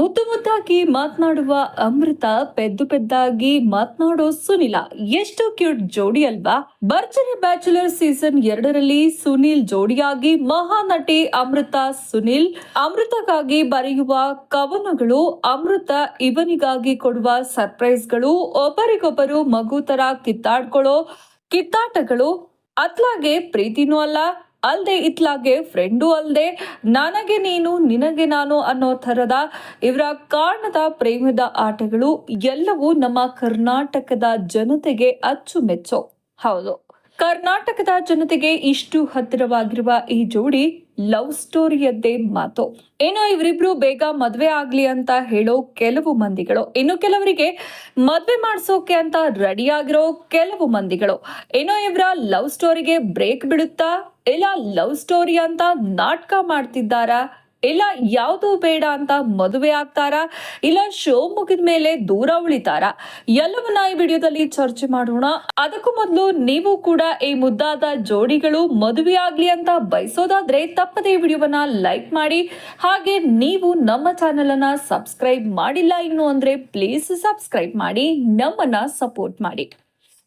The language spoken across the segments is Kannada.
ಮುದ್ದು ಮುದ್ದಾಗಿ ಮಾತನಾಡುವ ಅಮೃತ ಪೆದ್ದು ಪೆದ್ದಾಗಿ ಮಾತನಾಡೋ ಸುನಿಲ ಎಷ್ಟು ಕ್ಯೂಟ್ ಜೋಡಿ ಅಲ್ವಾ? ಭರ್ಜರಿ ಬ್ಯಾಚುಲರ್ ಸೀಸನ್ ಎರಡರಲ್ಲಿ ಸುನಿಲ್ ಜೋಡಿಯಾಗಿ ಮಹಾನಟಿ ಅಮೃತ ಸುನಿಲ್. ಅಮೃತಗಾಗಿ ಬರೆಯುವ ಕವನಗಳು ಅಮೃತ ಇವನಿಗಾಗಿ ಕೊಡುವ ಸರ್ಪ್ರೈಸ್ಗಳು. ಒಬ್ಬರಿಗೊಬ್ಬರು ಮಗು ತರ ಕಿತ್ತಾಡ್ಕೊಳ್ಳೋ ಕಿತ್ತಾಟಗಳು. ಅತ್ಲಾಗೆ ಪ್ರೀತಿನೂ ಅಲ್ಲ ಅಲ್ದೆ ಇತ್ಲಾಗೆ ಫ್ರೆಂಡು ಅಲ್ಲದೆ ನನಗೆ ನೀನು, ನಿನಗೆ ನಾನು ಅನ್ನೋ ಥರದ ಇವರ ಕಾರಣದ ಪ್ರೇಮದ ಆಟಗಳು ಎಲ್ಲವೂ ನಮ್ಮ ಕರ್ನಾಟಕದ ಜನತೆಗೆ ಅಚ್ಚುಮೆಚ್ಚು. ಹೌದು. ಕರ್ನಾಟಕದ ಜನತೆಗೆ ಇಷ್ಟು ಹತ್ತಿರವಾಗಿರುವ ಈ ಜೋಡಿ ಲವ್ ಸ್ಟೋರಿಯದ್ದೇ ಮಾತು. ಏನೋ ಇವರಿಬ್ರು ಬೇಗ ಮದ್ವೆ ಆಗ್ಲಿ ಅಂತ ಹೇಳೋ ಕೆಲವು ಮಂದಿಗಳು. ಇನ್ನು ಕೆಲವರಿಗೆ ಮದ್ವೆ ಮಾಡಿಸೋಕೆ ಅಂತ ರೆಡಿ ಆಗಿರೋ ಕೆಲವು ಮಂದಿಗಳು. ಏನೋ ಇವರ ಲವ್ ಸ್ಟೋರಿಗೆ ಬ್ರೇಕ್ ಬಿಡುತ್ತಾ, ಇಲ್ಲ ಲವ್ ಸ್ಟೋರಿ ಅಂತ ನಾಟಕ ಮಾಡ್ತಿದ್ದಾರಾ? ಇಲ್ಲ ಯಾವುದು ಬೇಡ ಅಂತ ಮದುವೆ ಆಗ್ತಾರ? ಇಲ್ಲ ಶೋ ಮುಗಿದ ಮೇಲೆ ದೂರ ಉಳಿತಾರ? ಎಲ್ಲವನ್ನ ಈ ವಿಡಿಯೋದಲ್ಲಿ ಚರ್ಚೆ ಮಾಡೋಣ. ಅದಕ್ಕೂ ಮೊದಲು ನೀವು ಕೂಡ ಈ ಮುದ್ದಾದ ಜೋಡಿಗಳು ಮದುವೆ ಆಗ್ಲಿ ಅಂತ ಬಯಸೋದಾದ್ರೆ ತಪ್ಪದೇ ಈ ವಿಡಿಯೋವನ್ನ ಲೈಕ್ ಮಾಡಿ. ಹಾಗೆ ನೀವು ನಮ್ಮ ಚಾನೆಲ್ ಅನ್ನ ಸಬ್ಸ್ಕ್ರೈಬ್ ಮಾಡಿಲ್ಲ ಇನ್ನು ಅಂದ್ರೆ ಪ್ಲೀಸ್ ಸಬ್ಸ್ಕ್ರೈಬ್ ಮಾಡಿ, ನಮ್ಮನ್ನ ಸಪೋರ್ಟ್ ಮಾಡಿ.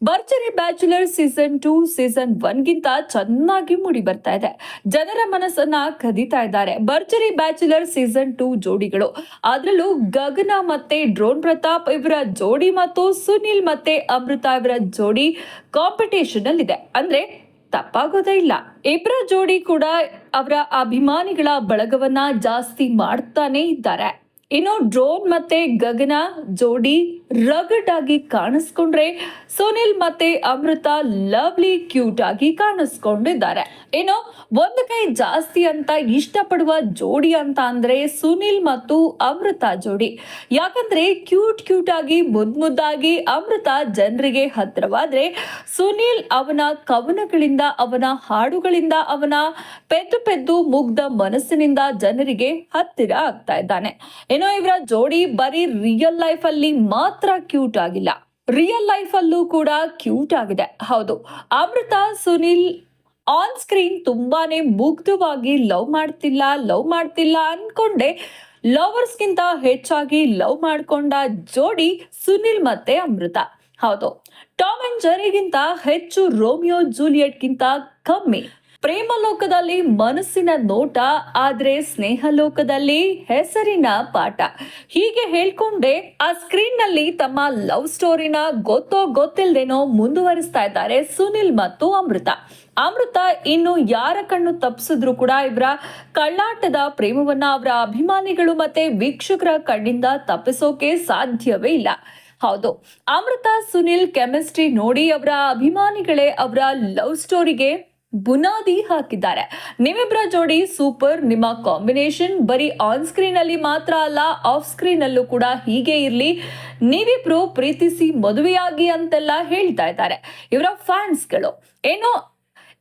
Bharjari bachelor season two, season ಒನ್ಗಿಂತ ಚೆನ್ನಾಗಿ ಮೂಡಿ ಬರ್ತಾ ಇದೆ. ಜನರ ಮನಸ್ಸನ್ನ ಕದೀತಾ ಇದ್ದಾರೆ. ಭರ್ಜರಿ ಬ್ಯಾಚುಲರ್ ಸೀಸನ್ ಟೂ ಜೋಡಿಗಳು. ಅದರಲ್ಲೂ ಗಗನ ಮತ್ತೆ ಡ್ರೋನ್ ಪ್ರತಾಪ್ ಇವರ ಜೋಡಿ ಮತ್ತು ಸುನಿಲ್ ಮತ್ತೆ ಅಮೃತ ಇವರ ಜೋಡಿ ಕಾಂಪಿಟೇಷನ್ ಅಲ್ಲಿದೆ ಅಂದ್ರೆ ತಪ್ಪಾಗೋದೇ ಇಲ್ಲ. ಇಬ್ಬರ ಜೋಡಿ ಕೂಡ ಅವರ ಅಭಿಮಾನಿಗಳ ಬಳಗವನ್ನ ಜಾಸ್ತಿ ಮಾಡ್ತಾನೆ ಇದ್ದಾರೆ. ಇನ್ನು ಡ್ರೋನ್ ಮತ್ತೆ ಗಗನ ಜೋಡಿ ರಗಡ್ ಆಗಿ ಕಾಣಿಸ್ಕೊಂಡ್ರೆ ಸುನಿಲ್ ಮತ್ತೆ ಅಮೃತ ಲವ್ಲಿ ಕ್ಯೂಟ್ ಆಗಿ ಕಾಣಿಸ್ಕೊಂಡಿದ್ದಾರೆ. ಇನ್ನು ಒಂದು ಕೈ ಜಾಸ್ತಿ ಅಂತ ಇಷ್ಟಪಡುವ ಜೋಡಿ ಅಂತ ಅಂದ್ರೆ ಸುನಿಲ್ ಮತ್ತು ಅಮೃತ ಜೋಡಿ. ಯಾಕಂದ್ರೆ ಕ್ಯೂಟ್ ಕ್ಯೂಟ್ ಆಗಿ ಮುದ್ ಮುದ್ದಾಗಿ ಅಮೃತ ಜನರಿಗೆ ಹತ್ರವಾದ್ರೆ ಸುನಿಲ್ ಅವನ ಕವನಗಳಿಂದ, ಅವನ ಹಾಡುಗಳಿಂದ, ಅವನ ಪೆದ್ದು ಪೆದ್ದು ಮುಗ್ಧ ಮನಸ್ಸಿನಿಂದ ಜನರಿಗೆ ಹತ್ತಿರ ಆಗ್ತಾ ಇದ್ದಾನೆ. ಏನೋ ಇವರ ಜೋಡಿ ಬರೀ ರಿಯಲ್ ಲೈಫ್ ಅಲ್ಲಿ ಮಾತ್ರ ಕ್ಯೂಟ್ ಆಗಿಲ್ಲ. ರಿಯಲ್ ಲೈಫ್ ಅಲ್ಲೂ ಕೂಡ ಕ್ಯೂಟ್ ಆಗಿದೆ. ಹೌದು. ಅಮೃತ, ಸುನಿಲ್ ಆನ್ ಸ್ಕ್ರೀನ್ ತುಂಬಾನೇ ಮುಗ್ಧವಾಗಿ ಲವ್ ಮಾಡ್ತಿಲ್ಲ ಲವ್ ಮಾಡ್ತಿಲ್ಲ ಅನ್ಕೊಂಡೆ. ಲವರ್ಸ್ಗಿಂತ ಹೆಚ್ಚಾಗಿ ಲವ್ ಮಾಡ್ಕೊಂಡ ಜೋಡಿ ಸುನಿಲ್ ಮತ್ತೆ ಅಮೃತ. ಹೌದು. ಟಾಮ್ ಅಂಡ್ ಜೆರಿಗಿಂತ ಹೆಚ್ಚು ರೋಮಿಯೋ ಜೂಲಿಯಟ್ಗಿಂತ ಕಮ್ಮಿ. ಪ್ರೇಮ ಲೋಕದಲ್ಲಿ ಮನಸ್ಸಿನ ನೋಟ, ಆದ್ರೆ ಸ್ನೇಹ ಲೋಕದಲ್ಲಿ ಹೆಸರಿನ ಪಾಠ. ಹೀಗೆ ಹೇಳ್ಕೊಂಡೆ, ಆ ಸ್ಕ್ರೀನ್ನಲ್ಲಿ ತಮ್ಮ ಲವ್ ಸ್ಟೋರಿನ ಗೊತ್ತೋ ಗೊತ್ತಿಲ್ದೇನೋ ಮುಂದುವರಿಸ್ತಾ ಇದ್ದಾರೆ ಸುನಿಲ್ ಮತ್ತು ಅಮೃತ. ಅಮೃತ ಇನ್ನು ಯಾರ ಕಣ್ಣು ತಪ್ಪಿಸಿದ್ರು ಕೂಡ ಇವರ ಕಳ್ಳಾಟದ ಪ್ರೇಮವನ್ನ ಅವರ ಅಭಿಮಾನಿಗಳು ಮತ್ತೆ ವೀಕ್ಷಕರ ಕಣ್ಣಿಂದ ತಪ್ಪಿಸೋಕೆ ಸಾಧ್ಯವೇ ಇಲ್ಲ. ಹೌದು, ಅಮೃತ, ಸುನಿಲ್ ಕೆಮಿಸ್ಟ್ರಿ ನೋಡಿ ಅವರ ಅಭಿಮಾನಿಗಳೇ ಅವರ ಲವ್ ಸ್ಟೋರಿಗೆ ಬುನಾದಿ ಹಾಕಿದ್ದಾರೆ. ನಿಮ್ಮಿಬ್ಬರ ಜೋಡಿ ಸೂಪರ್, ನಿಮ್ಮ ಕಾಂಬಿನೇಷನ್ ಬರೀ ಆನ್ ಸ್ಕ್ರೀನ್ ಅಲ್ಲಿ ಮಾತ್ರ ಅಲ್ಲ ಆಫ್ ಸ್ಕ್ರೀನ್ ಅಲ್ಲೂ ಕೂಡ ಹೀಗೆ ಇರಲಿ. ನೀವಿಬ್ರು ಪ್ರೀತಿಸಿ ಮದುವೆಯಾಗಿ ಅಂತೆಲ್ಲ ಹೇಳ್ತಾ ಇದ್ದಾರೆ. ಇವರ ಫ್ಯಾನ್ಸ್ಗಳು ಏನೋ?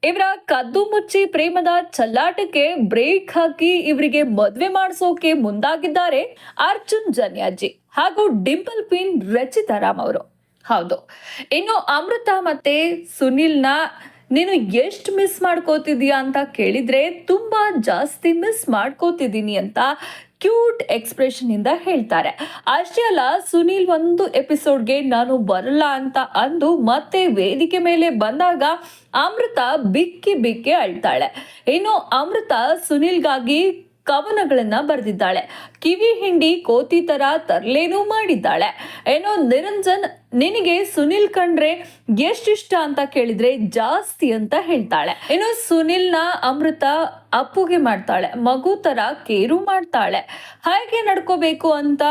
ಇವರ ಕದ್ದು ಮುಚ್ಚಿ ಪ್ರೇಮದ ಚಲ್ಲಾಟಕ್ಕೆ ಬ್ರೇಕ್ ಹಾಕಿ ಇವರಿಗೆ ಮದ್ವೆ ಮಾಡಿಸೋಕೆ ಮುಂದಾಗಿದ್ದಾರೆ ಅರ್ಜುನ್ ಜನ್ಯಾಜಿ ಹಾಗೂ ಡಿಂಪಲ್ ಪಿನ್ ರಚಿತಾ ರಾಮ್ ಅವರು. ಹೌದು. ಇನ್ನು ಅಮೃತ ಮತ್ತೆ ಸುನಿಲ್ನ ನೀನು ಎಷ್ಟು ಮಿಸ್ ಮಾಡ್ಕೋತಿದ್ಯಾ ಅಂತ ಕೇಳಿದ್ರೆ ತುಂಬಾ ಜಾಸ್ತಿ ಮಿಸ್ ಮಾಡ್ಕೋತಿದ್ದೀನಿ ಅಂತ ಕ್ಯೂಟ್ ಎಕ್ಸ್ಪ್ರೆಷನ್ ಇಂದ ಹೇಳ್ತಾರೆ. ಅಷ್ಟೇ ಅಲ್ಲ, ಸುನೀಲ್ ಒಂದು ಎಪಿಸೋಡ್ಗೆ ನಾನು ಬರಲ್ಲ ಅಂತ ಅಂದು ಮತ್ತೆ ವೇದಿಕೆ ಮೇಲೆ ಬಂದಾಗ ಅಮೃತ ಬಿಕ್ಕಿ ಬಿಕ್ಕಿ ಅಳ್ತಾಳೆ. ಇನ್ನು ಅಮೃತ ಸುನೀಲ್ಗಾಗಿ ಕವನಗಳನ್ನ ಬರೆದಿದ್ದಾಳೆ. ಕಿವಿ ಹಿಂಡಿ ಕೋತಿ ತರ ತರ್ಲೇನೂ ಮಾಡಿದ್ದಾಳೆ. ಏನೋ ನಿರಂಜನ್, ನಿನಗೆ ಸುನಿಲ್ ಕಂಡ್ರೆ ಎಷ್ಟಿಷ್ಟ ಅಂತ ಕೇಳಿದ್ರೆ ಜಾಸ್ತಿ ಅಂತ ಹೇಳ್ತಾಳೆ. ಇನ್ನು ಸುನಿಲ್ನ ಅಮೃತ ಅಪ್ಪುಗೆ ಮಾಡ್ತಾಳೆ. ಮಗು ತರ ಕೇರು ಮಾಡ್ತಾಳೆ. ಹಾಗೆ ನಡ್ಕೋಬೇಕು ಅಂತ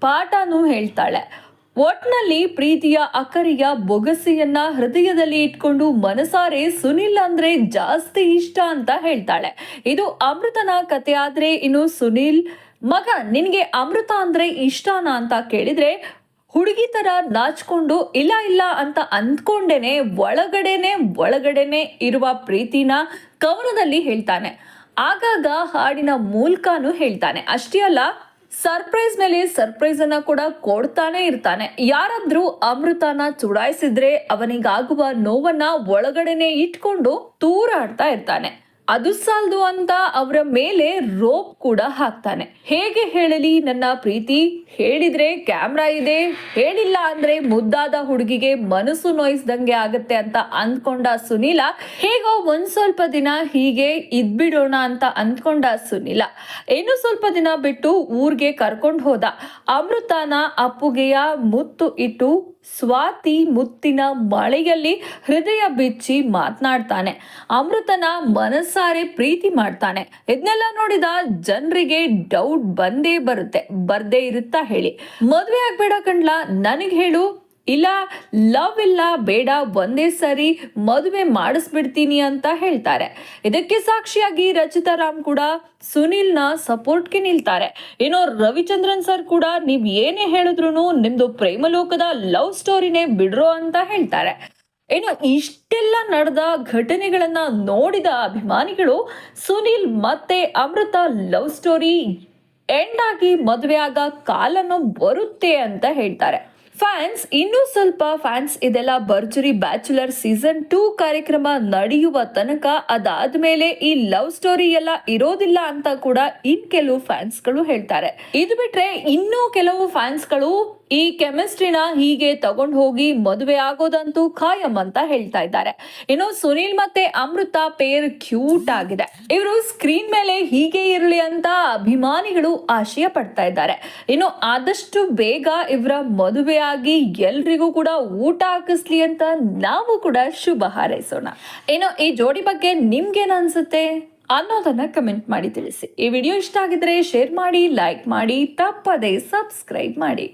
ಪಾಠನೂ ಹೇಳ್ತಾಳೆ. ಒಟ್ನಲ್ಲಿ ಪ್ರೀತಿಯ ಅಕರಿಯ ಬೊಗಸೆಯನ್ನ ಹೃದಯದಲ್ಲಿ ಇಟ್ಕೊಂಡು ಮನಸಾರೆ ಸುನಿಲ್ ಅಂದ್ರೆ ಜಾಸ್ತಿ ಇಷ್ಟ ಅಂತ ಹೇಳ್ತಾಳೆ. ಇದು ಅಮೃತನ ಕತೆ ಆದ್ರೆ ಇನ್ನು ಸುನಿಲ್, ಮಗ, ನಿನ್ಗೆ ಅಮೃತ ಅಂದ್ರೆ ಇಷ್ಟನಾ ಅಂತ ಕೇಳಿದ್ರೆ, ಹುಡುಗಿ ತರ ನಾಚ್ಕೊಂಡು ಇಲ್ಲ ಇಲ್ಲ ಅಂತ ಅಂದ್ಕೊಂಡೇನೆ ಒಳಗಡೆನೆ ಒಳಗಡೆನೆ ಇರುವ ಪ್ರೀತಿನ ಕವನದಲ್ಲಿ ಹೇಳ್ತಾನೆ. ಆಗಾಗ ಹಾಡಿನ ಮೂಲಕನೂ ಹೇಳ್ತಾನೆ. ಅಷ್ಟೇ ಅಲ್ಲ ಸರ್ಪ್ರೈಸ್ ಮೇಲೆ ಸರ್ಪ್ರೈಸ್ ಅನ್ನ ಕೂಡ ಕೊಡ್ತಾನೆ ಇರ್ತಾನೆ. ಯಾರಾದ್ರೂ ಅಮೃತನ ಚುಡಾಯಿಸಿದ್ರೆ ಅವನಿಗಾಗುವ ನೋವನ್ನ ಒಳಗಡೆನೆ ಇಟ್ಕೊಂಡು ತೂರಾಡ್ತಾ ಇರ್ತಾನೆ. ಅದು ಸಾಲದು ಅಂತ ಅವರ ಮೇಲೆ ರೋಪ್ ಕೂಡ ಹಾಕ್ತಾನೆ. ಹೇಗೆ ಹೇಳಲಿ ನನ್ನ ಪ್ರೀತಿ? ಹೇಳಿದ್ರೆ ಕ್ಯಾಮ್ರಾ ಇದೆ, ಹೇಳಿಲ್ಲ ಅಂದ್ರೆ ಮುದ್ದಾದ ಹುಡುಗಿಗೆ ಮನಸ್ಸು ನೋಯಿಸ್ದಂಗೆ ಆಗತ್ತೆ ಅಂತ ಅಂದ್ಕೊಂಡ ಸುನೀಲ, ಹೇಗೋ ಒಂದ್ ಸ್ವಲ್ಪ ದಿನ ಹೀಗೆ ಇದ್ಬಿಡೋಣ ಅಂತ ಅಂದ್ಕೊಂಡ ಸುನೀಲ. ಇನ್ನು ಸ್ವಲ್ಪ ದಿನ ಬಿಟ್ಟು ಊರ್ಗೆ ಕರ್ಕೊಂಡು ಹೋದ. ಅಮೃತನ ಅಪ್ಪುಗೆಯ ಮುತ್ತು ಇಟ್ಟು ಸ್ವಾತಿ ಮುತ್ತಿನ ಮಳೆಯಲ್ಲಿ ಹೃದಯ ಬಿಚ್ಚಿ ಮಾತನಾಡ್ತಾನೆ. ಅಮೃತನ ಮನಸ್ಸಾರೆ ಪ್ರೀತಿ ಮಾಡ್ತಾನೆ. ಇದನ್ನೆಲ್ಲ ನೋಡಿದ ಜನರಿಗೆ ಡೌಟ್ ಬಂದೇ ಬರುತ್ತೆ. ಬರ್ದೇ ಇರುತ್ತಾ ಹೇಳಿ. ಮದುವೆ ಆಗ್ಬೇಡ ಕಣ್ಲಾ ನನಗೆ ಹೇಳು. ಇಲ್ಲ ಲವ್ ಇಲ್ಲ, ಬೇಡ, ಒಂದೇ ಸರಿ ಮದುವೆ ಮಾಡಿಸ್ಬಿಡ್ತೀನಿ ಅಂತ ಹೇಳ್ತಾರೆ. ಇದಕ್ಕೆ ಸಾಕ್ಷಿಯಾಗಿ ರಚಿತಾ ರಾಮ್ ಕೂಡ ಸುನಿಲ್ನ ಸಪೋರ್ಟ್ಗೆ ನಿಲ್ತಾರೆ. ಏನೋ ರವಿಚಂದ್ರನ್ ಸರ್ ಕೂಡ ನೀವು ಏನೇ ಹೇಳಿದ್ರು ನಿಮ್ದು ಪ್ರೇಮಲೋಕದ ಲವ್ ಸ್ಟೋರಿನೇ ಬಿಡ್ರೋ ಅಂತ ಹೇಳ್ತಾರೆ. ಏನು ಇಷ್ಟೆಲ್ಲ ನಡೆದ ಘಟನೆಗಳನ್ನು ನೋಡಿದ ಅಭಿಮಾನಿಗಳು ಸುನಿಲ್ ಮತ್ತೆ ಅಮೃತ ಲವ್ ಸ್ಟೋರಿ ಎಂಡ್ ಆಗಿ ಮದುವೆ ಆಗ ಕಾಲನ್ನು ಬರುತ್ತೆ ಅಂತ ಹೇಳ್ತಾರೆ. ಫ್ಯಾನ್ಸ್ ಇನ್ನೂ ಸ್ವಲ್ಪ ಫ್ಯಾನ್ಸ್ ಇದೆಲ್ಲ ಭರ್ಜರಿ ಬ್ಯಾಚುಲರ್ ಸೀಸನ್ ಟೂ ಕಾರ್ಯಕ್ರಮ ನಡೆಯುವ ತನಕ ಅದಾದ ಮೇಲೆ ಈ ಲವ್ ಸ್ಟೋರಿ ಎಲ್ಲ ಇರೋದಿಲ್ಲ ಅಂತ ಕೂಡ ಇನ್ ಕೆಲವು ಫ್ಯಾನ್ಸ್ಗಳು ಹೇಳ್ತಾರೆ. ಇದು ಬಿಟ್ರೆ ಇನ್ನೂ ಕೆಲವು ಫ್ಯಾನ್ಸ್ಗಳು ಈ ಕೆಮಿಸ್ಟ್ರಿನ ಹೀಗೆ ತಗೊಂಡು ಹೋಗಿ ಮದುವೆ ಆಗೋದಂತೂ ಖಾಯಂ ಅಂತ ಹೇಳ್ತಾ ಇದ್ದಾರೆ. ಇನ್ನು ಸುನೀಲ್ ಮತ್ತೆ ಅಮೃತ ಪೇರ್ ಕ್ಯೂಟ್ ಆಗಿದೆ. ಇವರು ಸ್ಕ್ರೀನ್ ಮೇಲೆ ಹೀಗೆ ಇರಲಿ ಅಂತ ಅಭಿಮಾನಿಗಳು ಆಶಯ ಪಡ್ತಾ ಇದ್ದಾರೆ. ಇನ್ನು ಆದಷ್ಟು ಬೇಗ ಇವರ ಮದುವೆಯಾಗಿ ಎಲ್ರಿಗೂ ಕೂಡ ಊಟ ಹಾಕಿಸ್ಲಿ ಅಂತ ನಾವು ಕೂಡ ಶುಭ ಹಾರೈಸೋಣ. ಇನ್ನು ಈ ಜೋಡಿ ಬಗ್ಗೆ ನಿಮ್ಗೇನು ಅನ್ಸುತ್ತೆ ಅನ್ನೋದನ್ನ ಕಮೆಂಟ್ ಮಾಡಿ ತಿಳಿಸಿ. ಈ ವಿಡಿಯೋ ಇಷ್ಟ ಆಗಿದ್ರೆ ಶೇರ್ ಮಾಡಿ, ಲೈಕ್ ಮಾಡಿ, ತಪ್ಪದೆ ಸಬ್ಸ್ಕ್ರೈಬ್ ಮಾಡಿ.